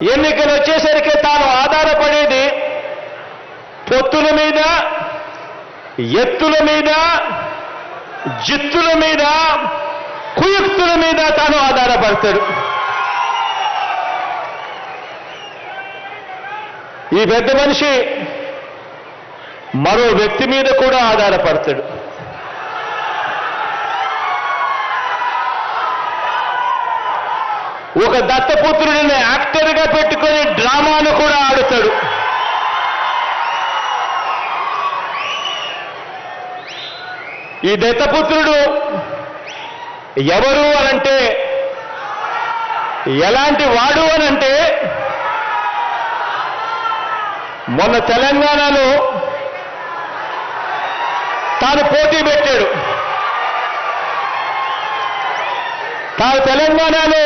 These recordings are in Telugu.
ఎన్నికలు వచ్చేసరికి తాను ఆధారపడేది పొత్తుల మీద ఎత్తుల మీద జిత్తుల మీద కుయుక్తుల మీద తాను ఆధారపడతాడు. ఈ పెద్ద మనిషి మరో వ్యక్తి మీద కూడా ఆధారపడతాడు. ఒక దత్తపుత్రుడిని యాక్టర్గా పెట్టుకొని డ్రామాను కూడా ఆడుతాడు. ఈ దత్తపుత్రుడు ఎవరు అనంటే ఎలాంటి వాడు అనంటే మొన్న తెలంగాణలో తాను పోటీ పెట్టాడు. తాను తెలంగాణలో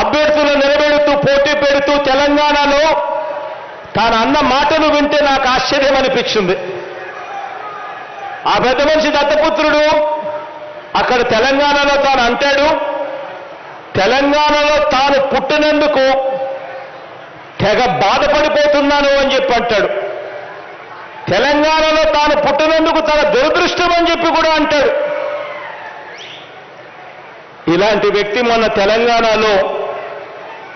అభ్యర్థులు నిలబెడుతూ పోటీ పెడుతూ తెలంగాణలో తాను అన్న మాటలు వింటే నాకు ఆశ్చర్యం అనిపించింది. ఆ పెద్ద మనిషి దత్తపుత్రుడు అక్కడ తెలంగాణలో తాను అంటాడు తెలంగాణలో తాను పుట్టినందుకు తెగ బాధపడిపోతున్నాను అని చెప్పి అంటాడు. తెలంగాణలో తాను పుట్టినందుకు తన దురదృష్టం అని చెప్పి కూడా అంటాడు. ఇలాంటి వ్యక్తి మొన్న తెలంగాణలో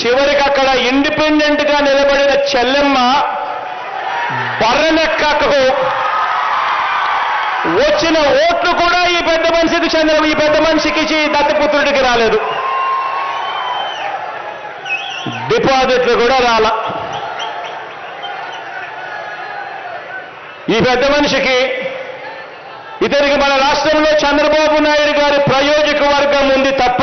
చివరికి అక్కడ ఇండిపెండెంట్గా నిలబడిన చెల్లెమ్మ బర్రెనెక్కకు వచ్చిన ఓట్లు కూడా ఈ పెద్ద మనిషికి చెందిన ఈ పెద్ద మనిషికి ఈ దత్తపుత్రుడికి రాలేదు. డిపాజిట్లు కూడా రాల. ఈ పెద్ద మనిషికి ఇతనికి మన రాష్ట్రంలో చంద్రబాబు నాయుడు గారి ప్రయోజక వర్గం ఉంది తప్ప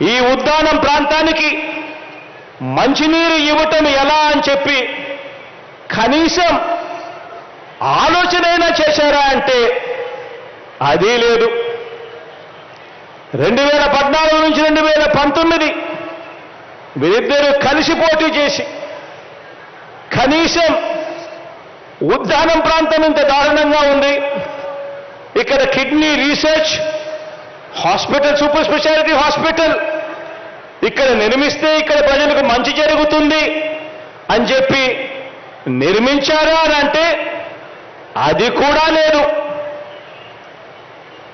ఈ ఉద్దానం ప్రాంతానికి మంచినీరు ఇవ్వటం ఎలా అని చెప్పి కనీసం ఆలోచనైనా చేశారా అంటే అది లేదు. రెండు వేల పద్నాలుగు నుంచి రెండు వేల పంతొమ్మిది వీరిద్దరూ కలిసి పోటీ చేసి కనీసం ఉద్దానం ప్రాంతం ఇంత దారుణంగా ఉంది. ఇక్కడ kidney research hospital super speciality hospital. ఇక్కడ నిర్మిస్తే ఇక్కడ ప్రజలకు మంచి జరుగుతుంది అని చెప్పి నిర్మించారా అని అంటే అది కూడా లేదు.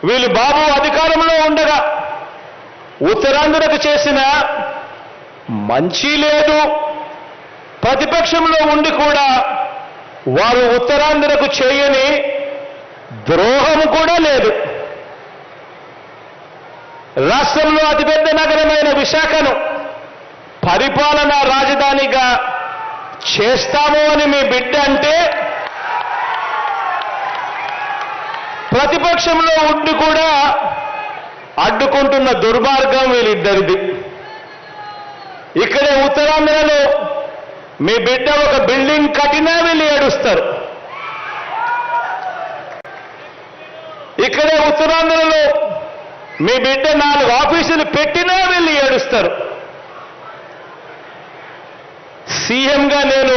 వీళ్ళు బాబు అధికారంలో ఉండగా ఉత్తరాంధ్రకు చేసిన మంచి లేదు. ప్రతిపక్షంలో ఉండి కూడా వారు ఉత్తరాంధ్రకు చేయని ద్రోహం కూడా లేదు. రాష్ట్రంలో అతిపెద్ద నగరమైన విశాఖను పరిపాలనా రాజధానిగా చేస్తాము అని మీ బిడ్డ అంటే ప్రతిపక్షంలో ఉండి కూడా అడ్డుకుంటున్న దుర్మార్గం వీళ్ళిద్దరిది. ఇక్కడే ఉత్తరాంధ్రలో మీ బిడ్డ ఒక బిల్డింగ్ కట్టినా వీళ్ళు ఏడుస్తారు. ఇక్కడే ఉత్తరాంధ్రలో మీ బిడ్డ నాలుగు ఆఫీసులు పెట్టినా వెళ్ళి ఏడుస్తారు. సీఎంగా నేను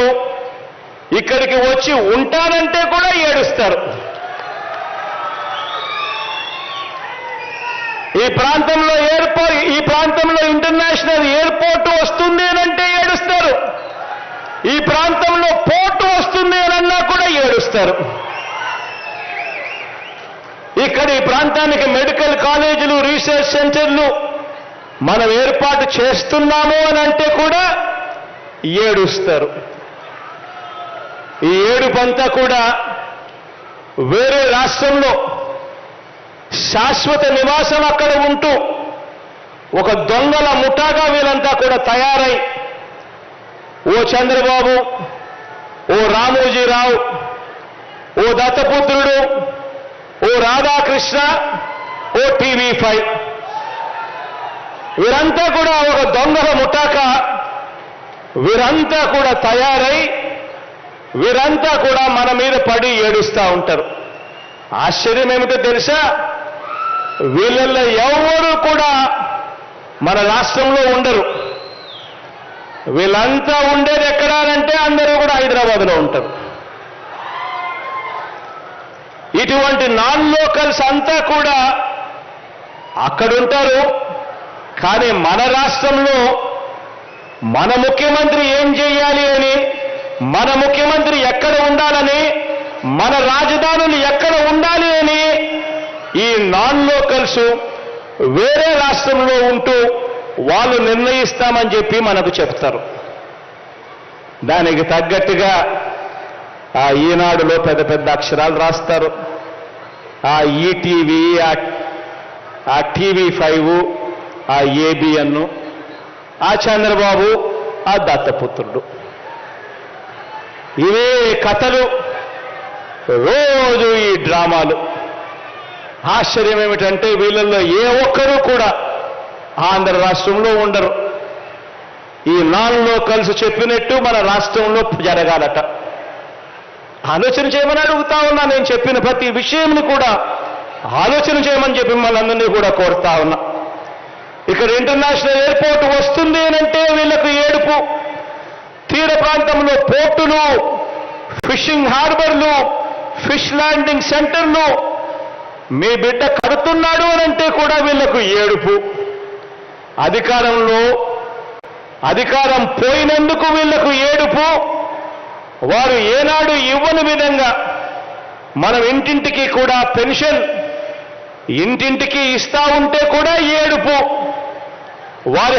ఇక్కడికి వచ్చి ఉంటానంటే కూడా ఏడుస్తారు. ఈ ప్రాంతంలో ఎయిర్పోర్ట్ ఈ ప్రాంతంలో ఇంటర్నేషనల్ ఎయిర్పోర్ట్ వస్తుంది అనంటే ఏడుస్తారు. ఈ ప్రాంతంలో పోర్టు వస్తుంది అన్నా కూడా ఏడుస్తారు ఇక్కడ ఈ ప్రాంతానికి మెడికల్ కాలేజీలు రీసెర్చ్ సెంటర్లు మనం ఏర్పాటు చేస్తున్నాము అని అంటే కూడా ఏడుస్తారు. ఈ ఏడుపంతా కూడా వేరే రాష్ట్రంలో శాశ్వత నివాసం అక్కడ ఉంటూ ఒక దొంగల ముఠాగా వీళ్ళంతా కూడా తయారై ఓ చంద్రబాబు ఓ రామోజీరావు ఓ దత్తపుత్రుడు ఓ రాధాకృష్ణ ఓ టీవీ ఫైవ్. వీరంతా కూడా ఒక దొంగల ముఠాక. వీరంతా కూడా తయారై వీరంతా కూడా మన మీద పడి ఏడుస్తూ ఉంటారు. ఆశ్చర్యం ఏమిటో తెలుసా? వీళ్ళల్లో ఎవరు కూడా మన రాష్ట్రంలో ఉండరు. వీళ్ళంతా ఉండేది ఎక్కడానంటే అందరూ కూడా హైదరాబాద్లో ఉంటారు. ఇటువంటి నాన్ లోకల్స్ అంతా కూడా అక్కడుంటారు. కానీ మన రాష్ట్రంలో మన ముఖ్యమంత్రి ఏం చేయాలి అని మన ముఖ్యమంత్రి ఎక్కడ ఉండాలని మన రాజధానులు ఎక్కడ ఉండాలి అని ఈ నాన్ లోకల్స్ వేరే రాష్ట్రంలో ఉంటూ వాళ్ళు నిర్ణయిస్తామని చెప్పి మనకు చెప్తారు. దానికి తగ్గట్టుగా ఆ ఈనాడులో పెద్ద పెద్ద అక్షరాలు రాస్తారు. ఆ ఈటీవీ ఆ టీవీ ఫైవ్ ఆ ఏబిఎన్ ఆ చంద్రబాబు ఆ దత్తపుత్రుడు. ఇవే కథలు. రోజు ఈ డ్రామాలు. ఆశ్చర్యం ఏమిటంటే వీళ్ళల్లో ఏ ఒక్కరూ కూడా ఆంధ్ర రాష్ట్రంలో ఉండరు. ఈ నాలుగులో కలిసి చెప్పినట్టు మన రాష్ట్రంలో జరగాలట. ఆలోచన చేయమని అడుగుతా ఉన్నా నేను చెప్పిన ప్రతి విషయంని కూడా ఆలోచన చేయమని చెప్పి మనందరినీ కూడా కోరుతా ఉన్నా. ఇక్కడ ఇంటర్నేషనల్ ఎయిర్పోర్ట్ వస్తుంది అంటే వీళ్ళకు ఏడుపు. తీర ప్రాంతంలో పోర్టులు ఫిషింగ్ హార్బర్లు ఫిష్ ల్యాండింగ్ సెంటర్లు. మీ బిడ్డ కడుతున్నాడు అంటే కూడా వీళ్ళకు ఏడుపు. అధికారంలో అధికారం పోయినందుకు వీళ్ళకు ఏడుపు. వారు ఏనాడు ఇవ్వని విధంగా మనం ఇంటింటికి కూడా పెన్షన్ ఇంటింటికి ఇస్తా ఉంటే కూడా ఏడుపు. వారి